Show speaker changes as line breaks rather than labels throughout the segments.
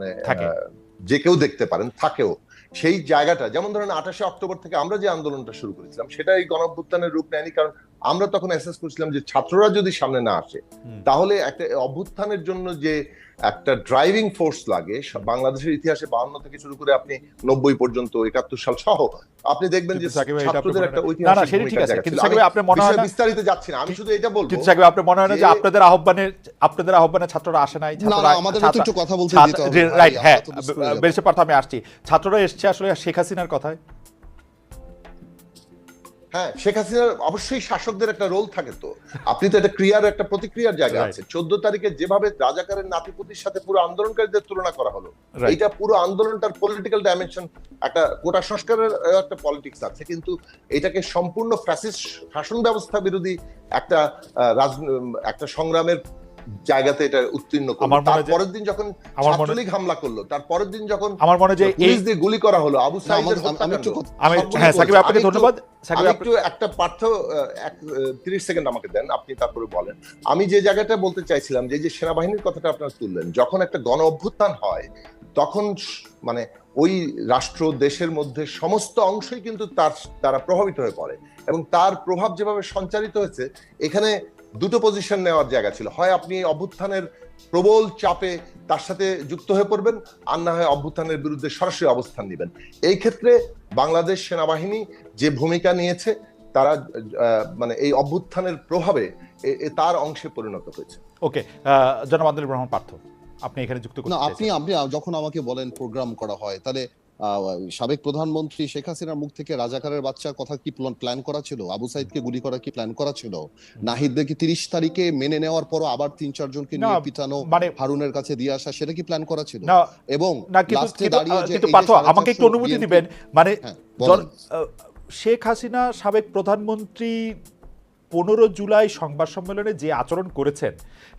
মানে, যে কেউ দেখতে পারেন থাকেও। সেই জায়গাটা যেমন ধরেন আঠাশে অক্টোবর থেকে আমরা যে আন্দোলনটা শুরু করেছিলাম সেটা এই গণঅভ্যুত্থানের রূপ নেয়নি কারণ আমরা তখন অ্যাসেস করেছিলাম যে ছাত্ররা যদি সামনে না আসে তাহলে একটা অভ্যুত্থানের জন্য যে একটা ড্রাইভিং ফোর্স লাগে বাংলাদেশের ইতিহাসে বাহান্ন থেকে শুরু করে আপনি নব্বই পর্যন্ত একাত্তর সাল সহ আপনি দেখবেন যে ছাত্রদের একটা ঐতিহাসিক বিস্তারিত যাচ্ছি না আমি শুধু এটা বলব
কিন্তু সাকিব আপনার মনে হয় না যে আপনাদের আহ্বানে আপনাদের আহ্বানে ছাত্ররা আসে নাই
না আমাদের একটু কথা বলতে দিতে হবে
রাইট হ্যাঁ। বেশি পার্থ আমি আসছি। ছাত্ররা এসছে আসলে শেখ হাসিনার কথায়?
হ্যাঁ শেখ হাসিনার অবশ্যই শাসকদের একটা রোল থাকে তো। আপনি তো এটা ক্রিয়ার একটা প্রতিক্রিয়ার জায়গা আছে চোদ্দ তারিখে যেভাবে রাজাকারের নাতিপুতির সাথে পুরো আন্দোলনকারীদের তুলনা করা হলো
এইটা
এটা পুরো আন্দোলনটার পলিটিক্যাল ডাইমেনশন একটা কোটা সংস্কারের একটা পলিটিক্স আছে। কিন্তু এটাকে সম্পূর্ণ ফ্যাসিস্ট শাসন ব্যবস্থা বিরোধী একটা একটা সংগ্রামের জায়গাতে এটা উত্তীর্ণ করল। তারপরের দিন যখন ছাত্রলীগ হামলা করল তারপরের দিন যখন
আমার মনে হয় যে এই
পুলিশ দিয়ে গুলি করা হলো আবু সাইদের
আমি
হত্যাকাণ্ড
একটু কথা-
আমি
সবগুলো
হ্যাঁ সাকিব আপনাকে ধন্যবাদ। সাকিব
একটু একটা পার্থ আহ, এক তিরিশ সেকেন্ড আমাকে দেন আপনি তারপরে বলেন। আমি যে জায়গাটা বলতে চাইছিলাম যে যে সেনাবাহিনীর কথাটা আপনারা তুললেন যখন একটা গণ অভ্যুত্থান হয় তখন মানে ওই রাষ্ট্র দেশের মধ্যে সমস্ত অংশই কিন্তু তার তারা প্রভাবিত হয়ে পড়ে। এবং তার প্রভাব যেভাবে সঞ্চারিত হয়েছে এখানে দুটো পজিশন নেওয়ার জায়গা ছিল। হয় আপনি এই অভ্যুত্থানের প্রবল চাপে তার সাথে যুক্ত হয়ে পড়বেন আর না হয় অভ্যুত্থানের বিরুদ্ধে সরাসরি অবস্থান নেবেন। এই ক্ষেত্রে বাংলাদেশ সেনাবাহিনী যে ভূমিকা নিয়েছে তারা মানে এই অভ্যুত্থানের প্রভাবে তার অংশে পরিণত হয়েছে।
ওকে জনাব আব্দুল রহমান পার্থ আপনি এখানে যুক্ত
আপনি আপনি যখন আমাকে বলেন প্রোগ্রাম করা হয় তাহলে সাবেক প্রধানমন্ত্রী শেখ হাসিনার মুখ থেকে রাজাকারের বাচ্চার কথা কি প্ল্যান করা ছিল? আবু সাইদকে গুলি করা কি প্ল্যান করা ছিল? নাহিদকে তিরিশ তারিখে মেনে নেওয়ার পরও আবার তিন চারজনকে নিয়ে
না,
পিটানো
মানে
হারুনের কাছে দিয়ে আসা সেটা কি প্ল্যান করা ছিল? এবং
আমাকে একটু অনুমতি দিবেন। মানে
হ্যাঁ,
শেখ হাসিনা সাবেক প্রধানমন্ত্রী পনেরো জুলাই সংবাদ সম্মেলনে যে আচরণ করেছেন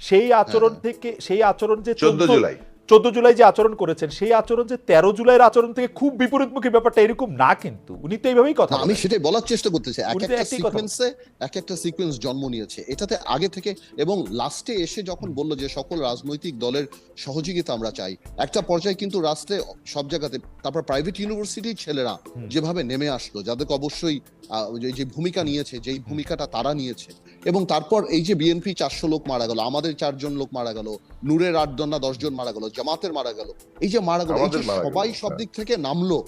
সেই আচরণ
হ্যাঁ।
থেকে সেই আচরণ যে
চোদ্দ জুলাই।
চোদ্দ জুলাই যে আচরণ করেছেন সেই আচরণ যে তেরো জুলাইয়ের আচরণ থেকে খুব বিপরীতমুখী ব্যাপারটা এরকম না কিন্তু। উনি তো এইভাবেই কথা
আমি সেটাই বলার চেষ্টা করতেছি। এক একটা সিকোয়েন্সে এক একটা সিকোয়েন্স জন্ম নিয়েছে। এটাতে আগে থেকে এবং লাস্টে এসে যখন বলল যে সকল রাজনৈতিক দলের সহযোগিতা আমরা চাই একটা পর্যায়ে কিন্তু রাষ্ট্রে সব জায়গাতে তারপর প্রাইভেট ইউনিভার্সিটির ছেলেরা যেভাবে নেমে আসলো যাদেরকে অবশ্যই যে- যে ভূমিকা নিয়েছে যেই ভূমিকাটা তারা নিয়েছে। এবং তারপর এই যে বিএনপি চারশো লোক মারা গেল আমাদের চারজন লোক মারা গেল নূরের আট জন না দশজন মারা গেল জামাতের মারা গেল এই যে মারা গেল সবাই সব
হ্যাঁ।
দিক থেকে নামলো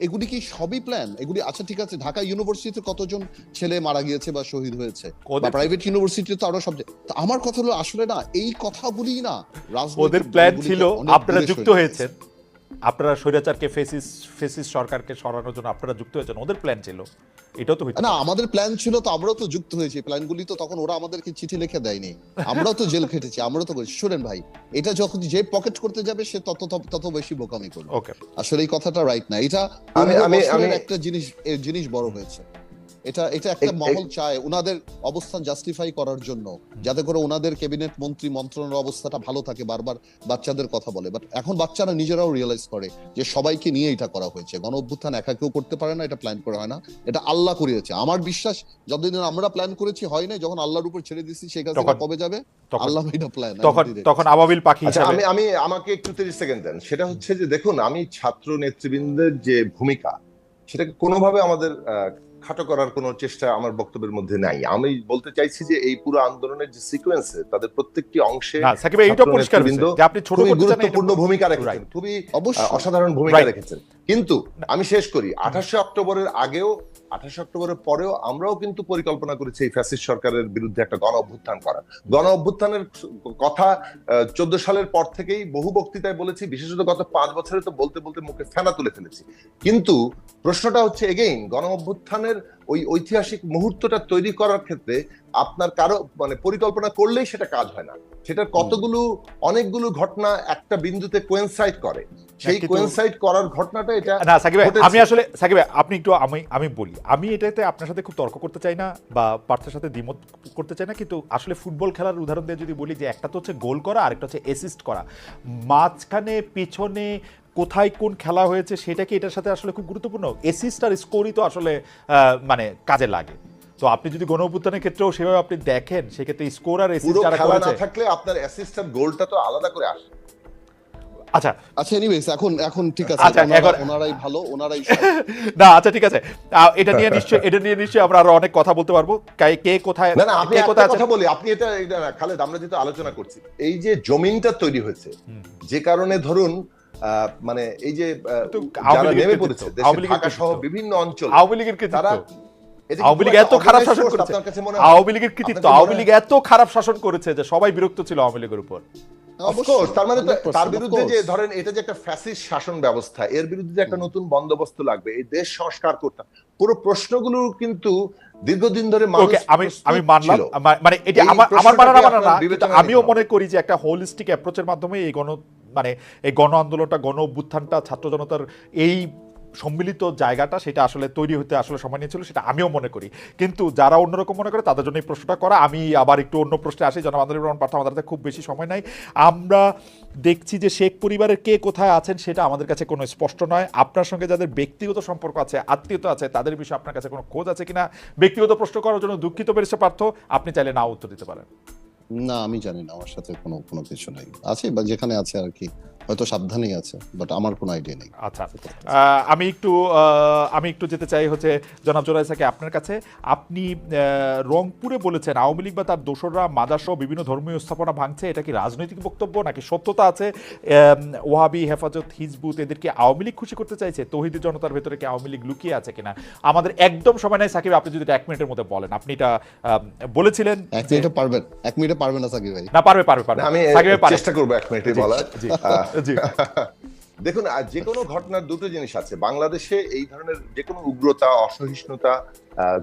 এগুলি কি সবই প্ল্যান এগুলি আচ্ছা ঠিক আছে ঢাকা ইউনিভার্সিটিতে কতজন ছেলে মারা গিয়েছে বা শহীদ হয়েছে? বা প্রাইভেট ইউনিভার্সিটিতে আরও সব আমার কথা হলো আসলে না এই কথাগুলি না
ওদের প্ল্যান ছিল আপনারা যুক্ত হয়েছেন। আপনারা স্বৈরাচারকে ফেসিস ফেসিস সরকারকে সরানোর জন্য আপনারা যুক্ত হয়েছেন ওদের প্ল্যান ছিল। এটাও তো হইতে
না আমাদের প্ল্যান ছিল তো আমরাও তো যুক্ত হয়েছি। প্ল্যানগুলি তো তখন ওরা আমাদেরকে চিঠি লিখে দেয়নি। আমরাও তো জেল খেটেছি আমরাও তো শোনেন শুনেন ভাই এটা যখন যে পকেট করতে যাবে সে তত তত- তত বেশি বোকামি করবে।
ওকে
আসলে এই কথাটা রাইট না। এটা
আমি- আমি-
একটা জিনিস জিনিস বড় হয়েছে। এটা এটা একটা মহল চায় ওনাদের অবস্থান জাস্টিফাই করার জন্য। যাতে করে ওনাদের ক্যাবিনেট মন্ত্রী মন্ত্রণালয়ের অবস্থাটা ভালো থাকে বারবার বাচ্চাদের কথা বলে। বাট এখন বাচ্চারা নিজেরাও রিয়েলাইজ করে যে সবাইকে নিয়ে এটা করা হয়েছে। গণ অভ্যুত্থান একা কেউ করতে পারে না এটা প্ল্যান করা হয় না। এটা আল্লাহ করিয়েছে। আমার বিশ্বাস যতদিন আমরা প্ল্যান করেছি হয় নাই যখন আল্লাহর উপর ছেড়ে দিচ্ছি সেই কাছে কবে যাবে? আল্লাহ এটা প্ল্যান
তখন তখন আবাবিল পাখি
আচ্ছা আমি আমি আমাকে একটু তিরিশ সেকেন্ড দেন। সেটা হচ্ছে যে দেখুন আমি ছাত্র নেতৃবৃন্দের যে ভূমিকা সেটাকে কোনোভাবে আমাদের আহ, খাটো করার কোনো চেষ্টা আমার বক্তব্যের মধ্যে নাই। আমি বলতে চাইছি যে এই পুরো আন্দোলনের যে সিকোয়েন্সে তাদের প্রত্যেকটি অংশে
এইটা পরিষ্কার আপনি ছোট
গুরুত্বপূর্ণ ভূমিকা রেখেছেন। খুবই
অবশ্যই
অসাধারণ ভূমিকা রেখেছেন। কিন্তু আমি শেষ করি। আঠাশে অক্টোবরের আগেও, আঠাশে অক্টোবরের পরেও আমরাও কিন্তু পরিকল্পনা করেছি এই ফ্যাসিস্ট সরকারের বিরুদ্ধে একটা গণ অভ্যুত্থান করা। গণ অভ্যুত্থানের কথা চোদ্দ সালের পর থেকেই বহু বক্তৃতায় বলেছি, বিশেষত গত পাঁচ বছরে তো বলতে বলতে মুখে ফেনা তুলে ফেলেছি। কিন্তু প্রশ্নটা হচ্ছে এগেইন গণ অভ্যুত্থানের ওই ঐতিহাসিক মুহূর্তটা তৈরি করার ক্ষেত্রে আপনার কারও মানে পরিকল্পনা করলেই সেটা কাজ হয় না। সেটার কতগুলো অনেকগুলো ঘটনা একটা বিন্দুতে কোয়েনসাইড করে। সেই কোয়েনসাইড করার ঘটনাটা এটা
না সাকিব আমি আসলে সাকিব আপনি একটু আমি আমি বলি আমি এটাতে আপনার সাথে খুব তর্ক করতে চাই না বা পার্থের সাথে দ্বিমত করতে চাই না কিন্তু আসলে ফুটবল খেলার উদাহরণ দিয়ে যদি বলি যে একটা তো হচ্ছে গোল করা আরেকটা হচ্ছে অ্যাসিস্ট করা। মাঝখানে পিছনে কোথায় কোন খেলা হয়েছে সেটা কি এটার সাথে আসলে খুব গুরুত্বপূর্ণ? অ্যাসিস্ট আর স্কোরই তো আসলে আহ, মানে কাজে লাগে। তো আপনি যদি গণ অভ্যুত্থানের ক্ষেত্রেও সেভাবে আপনি দেখেন সেক্ষেত্রে স্কোর আর অ্যাসিস্ট যারা
খেলা না
করেছে
থাকলে আপনার অ্যাসিস্ট্যান্ট গোলটা তো আলাদা করে আসে।
আচ্ছা।
আচ্ছা এনিওয়েজ এখন এখন ঠিক আছে
আচ্ছা, এখন-
ওনারাই ভালো ওনারাই
না আচ্ছা ঠিক আছে। এটা নিয়ে নিশ্চয়ই এটা নিয়ে নিশ্চয়ই আমরা আরও অনেক কথা বলতে পারব। কে- কে কোথায়
না না আপনি
কোথায়
কথা বলি। আপনি এটা খালেদ আমরা যেহেতু আলোচনা করছি। এই যে জমিনটা তৈরি হয়েছে যে কারণে ধরুন মানে এই যে যারা নেমে পড়েছে ঢাকা সহ বিভিন্ন অঞ্চল
আওয়ামী লীগের
তারা
কৃতিত্ব। আওয়ামী লীগ এত খারাপ শাসন করেছে? আওয়ামী লীগের কৃতিত্ব আওয়ামী লীগ এত খারাপ শাসন করেছে যে সবাই বিরক্ত ছিল আওয়ামী লীগের উপর।
তার মানে তার বিরুদ্ধে যে ধরেন এটা যে একটা ফ্যাসিস্ট শাসন ব্যবস্থা এর বিরুদ্ধে যে একটা নতুন বন্দোবস্ত লাগবে এই দেশ সংস্কার করতে পুরো প্রশ্নগুলো কিন্তু দীর্ঘদিন ধরে মানুষ
ওকে আমি আমি মানলাম। মানে এটা আমার আমার মানা না আমিও মনে করি যে একটা হোলিস্টিক অ্যাপ্রোচের মাধ্যমে এই গণ মানে এই গণ আন্দোলনটা, গণ অভ্যুত্থানটা, ছাত্র জনতার এই সম্মিলিত জায়গাটা সেটা আসলে তৈরি হতে আসলে সময় নিয়েছিল, সেটা আমিও মনে করি। কিন্তু যারা অন্যরকম মনে করে তাদের জন্য এই প্রশ্নটা করা, আমি আবার একটু অন্য প্রশ্নে আসি, জনাব আন্দোলন রহমান পার্থ, আমাদের খুব বেশি সময় নাই। আমরা দেখছি যে শেখ পরিবারের কে কোথায় আছেন সেটা আমাদের কাছে কোনো স্পষ্ট নয়। আপনার সঙ্গে যাদের ব্যক্তিগত সম্পর্ক আছে, আত্মীয়তা আছে, তাদের বিষয়ে আপনার কাছে কোনো খোঁজ আছে কিনা? ব্যক্তিগত প্রশ্ন করার জন্য দুঃখিত পেরেছে পার্থ, আপনি চাইলে না উত্তর দিতে পারেন।
না, আমি জানি না, আমার সাথে কোনো কোনো কিছু নাই। আছে বা যেখানে আছে আর কি। হয়তো সাবধানেই আছে বাট আমার কোনো আইডিয়া নেই।
আচ্ছা আহ, আমি একটু আহ, আমি একটু যেতে চাই হচ্ছে জনাব জোরাইসাকে আপনার কাছে। আপনি আহ, রংপুরে বলেছেন আওয়ামী লীগ বা তার দোসররা মাদাসহ বিভিন্ন ধর্মীয় স্থাপনা ভাঙছে এটা কি রাজনৈতিক বক্তব্য নাকি সত্যতা আছে? আম, ওয়াহাবি হেফাজত হিজবুত এদেরকে আওয়ামী লীগ খুশি করতে চাইছে? তৌহিদি জনতার ভেতরে কি আওয়ামী লীগ লুকিয়ে আছে কিনা? আমাদের একদম সময় নাই সাকিব আপনি যদি এক মিনিটের মধ্যে বলেন। আপনি এটা বলেছিলেন
এক মিনিটে পারবেন এক মিনিটে পারবেন না সাকিব ভাই।
না পারবে পারবে পারবে।
আমি চেষ্টা করব এক মিনিটে বলার।
জি
দেখুন যে কোনো ঘটনার দুটো জিনিস আছে। বাংলাদেশে এই ধরনের যে কোনো উগ্রতা অসহিষ্ণুতা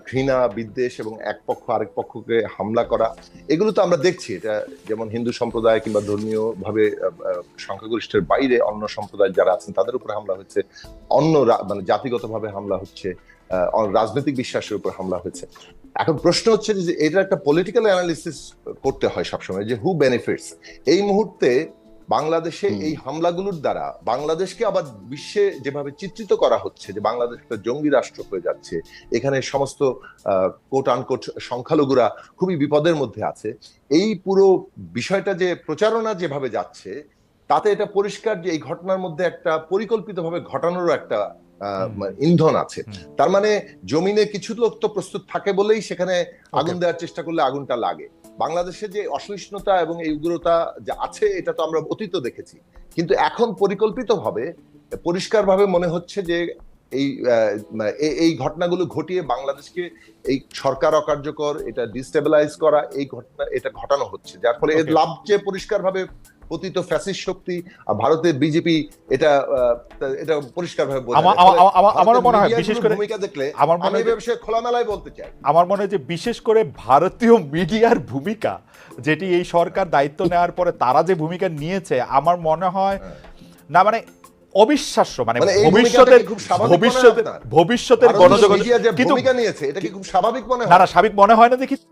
ঘৃণা বিদ্বেষ এবং এক পক্ষ আরেক পক্ষকে হামলা করা এগুলো তো আমরা দেখছি। এটা যেমন হিন্দু সম্প্রদায় কিংবা ধর্মীয় ভাবে আহ, আহ, সংখ্যাগরিষ্ঠের বাইরে অন্য সম্প্রদায় যারা আছেন তাদের উপর হামলা হচ্ছে। অন্য মানে জাতিগতভাবে হামলা হচ্ছে রাজনৈতিক বিশ্বাসের উপর হামলা হয়েছে এখন প্রশ্ন হচ্ছে যে এটা একটা পলিটিক্যাল অ্যানালিসিস করতে হয় সবসময় যে হু বেনিফিটস এই মুহূর্তে বাংলাদেশে এই হামলাগুলোর দ্বারা বাংলাদেশকে আবার বিশ্বে যেভাবে চিত্রিত করা হচ্ছে যে বাংলাদেশ একটা জঙ্গি রাষ্ট্র হয়ে যাচ্ছে এখানে সমস্ত কোট আনকোট সংখ্যালঘুরা খুবই বিপদের মধ্যে আছে এই পুরো বিষয়টা যে প্রচারণা যেভাবে যাচ্ছে তাতে এটা পরিষ্কার যে এই ঘটনার মধ্যে একটা পরিকল্পিতভাবে ঘটানোরও একটা ইন্ধন আছে। তার মানে জমিনে কিছু লোক তো প্রস্তুত থাকে বলেই সেখানে আগুন দেওয়ার চেষ্টা করলে আগুনটা লাগে। বাংলাদেশে যে অসহিষ্ণুতা এবং এই উগ্রতা যে আছে এটা তো আমরা অতীত দেখেছি। কিন্তু এখন পরিকল্পিতভাবে পরিষ্কারভাবে মনে হচ্ছে যে এই মানে এই- ঘটনাগুলো ঘটিয়ে বাংলাদেশকে এই সরকার অকার্যকর এটা ডিস্টেবিলাইজ করা এই ঘটনা এটা ঘটানো হচ্ছে। যার ফলে এর. লাভ যে পরিষ্কারভাবে পতিত ফ্যাসিস্ট শক্তি আর ভারতের বিজেপি এটা এটা পরিষ্কারভাবে বোঝা
আমার- মনে হয়, বিশেষ করে-
ভূমিকা দেখলে
আমার মনে হয়
বিষয়ে খোলামেলায় বলতে চাই।
আমার মনে হয় যে বিশেষ করে ভারতীয় মিডিয়ার ভূমিকা যেটি এই সরকার দায়িত্ব নেওয়ার পরে তারা যে ভূমিকা নিয়েছে আমার মনে হয় না মানে অবিশ্বাস্য মানে
মানে
ভবিষ্যতের ভবিষ্যতের? ভবিষ্যতের গণযোগাযোগ কিন্তু
ভূমিকা নিয়েছে এটা কি খুব স্বাভাবিক মনে হয়
না স্বাভাবিক মনে হয় না দেখি